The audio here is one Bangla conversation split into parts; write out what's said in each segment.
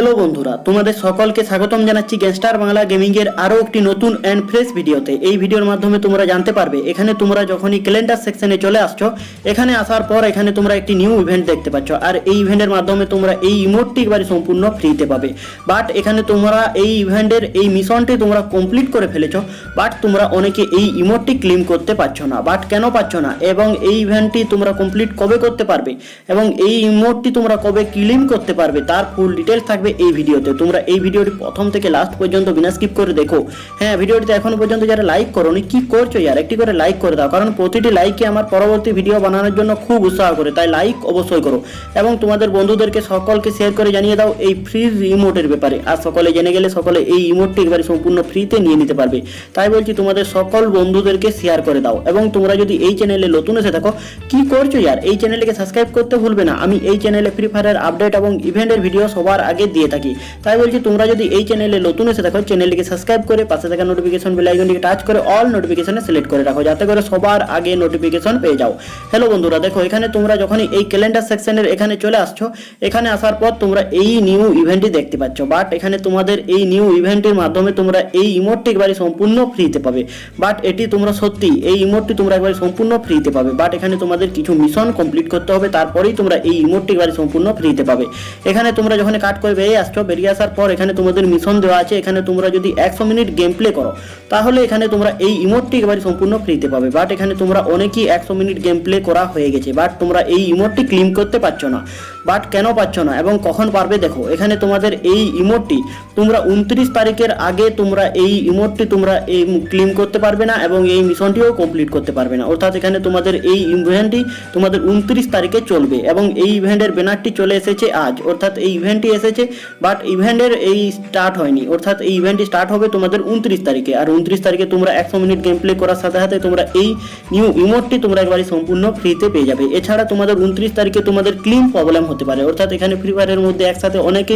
হ্যালো বন্ধুরা, তোমাদের সকলকে স্বাগতম জানাচ্ছি গ্যাংস্টার বাংলা গেমিং এর আরও একটি নতুন অ্যান্ড ফ্রেশ ভিডিওতে। এই ভিডিওর মাধ্যমে তোমরা জানতে পারবে, এখানে তোমরা যখনই ক্যালেন্ডার সেকশনে চলে আসছো, এখানে আসার পর এখানে তোমরা একটি নিউ ইভেন্ট দেখতে পাচ্ছ। আর এই ইভেন্টের মাধ্যমে তোমরা এই ইমোটটি একবারে সম্পূর্ণ ফ্রিতে পাবে। বাট এখানে তোমরা এই ইভেন্টের এই মিশনটি তোমরা কমপ্লিট করে ফেলেছো বাট তোমরা অনেকে এই ইমোটটি ক্লেম করতে পারছ না। বাট কেন পাচ্ছ না? এবং এই ইভেন্টটি তোমরা কমপ্লিট কবে করতে পারবে? এবং এই ইমোটটি তোমরা কবে ক্লেম করতে পারবে? তার ফুল ডিটেলস থাকবে এই ভিডিওতে। তোমরা এই ভিডিওটি প্রথম থেকে লাস্ট পর্যন্ত বিনা স্কিপ করে দেখো। হ্যাঁ ভিডিওটিতে এখনও পর্যন্ত যারা লাইক করোনি, কি করছ ইয়ার? একটি করে লাইক করে দাও, কারণ প্রতিটি লাইকে আমার পরবর্তী ভিডিও বানানোর জন্য খুব উৎসাহ করে, তাই লাইক অবশ্যই করো। এবং তোমাদের বন্ধুদেরকে সকলকে শেয়ার করে জানিয়ে দাও এই ফ্রি রিমোটের ব্যাপারে। আর সকলে জেনে গেলে সকলে এই ইমোটটি একবারে সম্পূর্ণ ফ্রিতে নিয়ে নিতে পারবে। তাই বলছি তোমাদের সকল বন্ধুদেরকে শেয়ার করে দাও। এবং তোমরা যদি এই চ্যানেলে নতুন এসে থাকো, কি করছ ইয়ার? এই চ্যানেলকে সাবস্ক্রাইব করতে ভুলবে না। আমি এই চ্যানেলে ফ্রি ফায়ারের আপডেট এবং ইভেন্টের ভিডিও সবার আগে দিয়ে থাকি। তাই বলছি, তোমরা যদি এই চ্যানেলে নতুন এসে থাকো চ্যানেলটিকে সাবস্ক্রাইব করে পাশে থাকা নোটিফিকেশন বেল আইকনটিকে টাচ করে অল নোটিফিকেশনে সিলেক্ট করে রাখো, যাতে করে সবার আগে নোটিফিকেশন পেয়ে যাও। হ্যালো বন্ধুরা, দেখো, এখানে তোমরা যখনই এই ক্যালেন্ডার সেকশনের এখানে চলে আসছো, এখানে আসার পর তোমরা এই নিউ ইভেন্টটি দেখতে পাচ্ছ। বাট এখানে তোমাদের এই নিউ ইভেন্টের মাধ্যমে তোমরা এই ইমোটটি একবারে সম্পূর্ণ ফ্রিতে পাবে। বাট এটি তোমরা সত্যি এই ইমোটটি তোমরা একবারে সম্পূর্ণ ফ্রিতে পাবে। বাট এখানে তোমাদের কিছু মিশন কমপ্লিট করতে হবে, তারপরেই তোমরা এই ইমোটটি একবারে সম্পূর্ণ ফ্রিতে পাবে। এখানে তোমরা যখন কাট করে বেরিয়ে আসছো, বেরিয়ে আসার পর এখানে তোমাদের মিশন দেওয়া আছে। এখানে তোমরা যদি একশো মিনিট গেম প্লে করো, তাহলে এখানে তোমরা এই ইমোটটি একেবারে সম্পূর্ণ ফ্রিতে পাবে। বাট এখানে তোমরা অনেকেই একশো মিনিট গেম প্লে করা হয়ে গেছে। বাট তোমরা এই ইমোটটি ক্লিম করতে পারছ না। বাট কেন পাচ্ছ না এবং কখন পারবে দেখো, এখানে তোমাদের এই ইমোটটি তোমরা উনত্রিশ তারিখের আগে তোমরা এই ইমোটটি তোমরা এই ক্লেম করতে পারবে না এবং এই মিশনটিও কমপ্লিট করতে পারবে না। অর্থাৎ এখানে তোমাদের এই ইভেন্টটি তোমাদের উনত্রিশ তারিখে চলবে এবং এই ইভেন্টের ব্যানারটি চলে এসেছে আজ। অর্থাৎ এই ইভেন্টটি এসেছে বাট ইভেন্টের এই স্টার্ট হয়নি। অর্থাৎ এই ইভেন্টটি স্টার্ট হবে তোমাদের উনত্রিশ তারিখে। আর উনত্রিশ তারিখে তোমরা একশো মিনিট গেম প্লে করার সাথে সাথে তোমরা এই নিউ ইমোটটি তোমরা একবারে সম্পূর্ণ ফ্রিতে পেয়ে যাবে। এছাড়া তোমাদের উনত্রিশ তারিখে তোমাদের ক্লিম প্রবলেম হতে পারে। অর্থাৎ এখানে ফ্রি ফায়ারের মধ্যে একসাথে অনেকে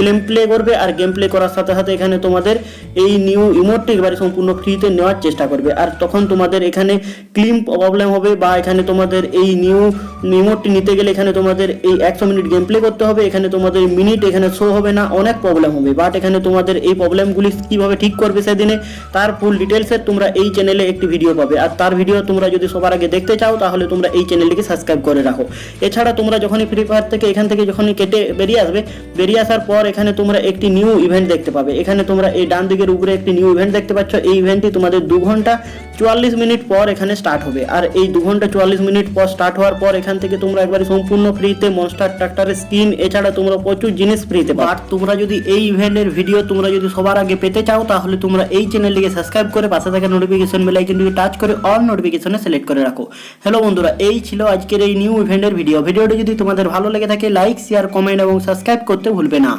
গেম প্লে করবে আর গেম প্লে করার সাথে সাথে এখানে তোমাদের এই নিউ ইমোটটি একবারে সম্পূর্ণ ফ্রিতে নেওয়ার চেষ্টা করবে। আর তখন তোমাদের এখানে ক্লিম প্রবলেম হবে বা এখানে তোমাদের এই নিউ ইমোটটি নিতে গেলে এখানে তোমাদের এই একশো মিনিট গেম প্লে করতে হবে। এখানে তোমাদের মিনিট এখানে শো হবে না, অনেক প্রবলেম হবে। বাট এখানে তোমাদের এই প্রবলেমগুলি কীভাবে ঠিক করবে সেদিনে তার ফুল ডিটেলসের তোমরা এই চ্যানেলে একটি ভিডিও পাবে। আর তার ভিডিও তোমরা যদি সবার আগে দেখতে চাও, তাহলে তোমরা এই চ্যানেলটিকে সাবস্ক্রাইব করে রাখো। এছাড়া তোমরা যখনই ফ্রি ফায়ার থেকে এখান থেকে যখনই কেটে বেরিয়ে আসবে, বেরিয়ে আসার পর এখানে তোমরা একটি নিউ ইভেন্ট দেখতে পাবে। এখানে তোমরা এই ডান দিকের উপরে একটি নিউ ইভেন্ট দেখতে পাচ্ছ। এই ইভেন্টটি তোমাদের দু ঘণ্টা চুয়াল্লিশ মিনিট পর এখানে স্টার্ট হবে। আর এই দু ঘণ্টা চুয়াল্লিশ মিনিট পর স্টার্ট হওয়ার পর এখান থেকে তোমরা একবারে সম্পূর্ণ ফ্রিতে মনস্টার ট্রাক্টরের স্কিন এছাড়া তোমরা প্রচুর জিনিস ফ্রিতে পাবে। আর তোমরা যদি এই ইভেন্টের ভিডিও তোমরা যদি সবার আগে পেতে চাও, তাহলে তোমরা এই চ্যানেলটিকে সাবস্ক্রাইব করে পাশে থাকা নোটিফিকেশন বেল আইকনটিকে টাচ করে অল নোটিফিকেশনে সিলেক্ট করে রাখো। হ্যালো বন্ধুরা, এই ছিল আজকের এই নিউ ইভেন্টের ভিডিও ভিডিওটি যদি তোমাদের ভালো লেগে থাকে লাইক শেয়ার কমেন্ট এবং সাবস্ক্রাইব করতে ভুলবে না।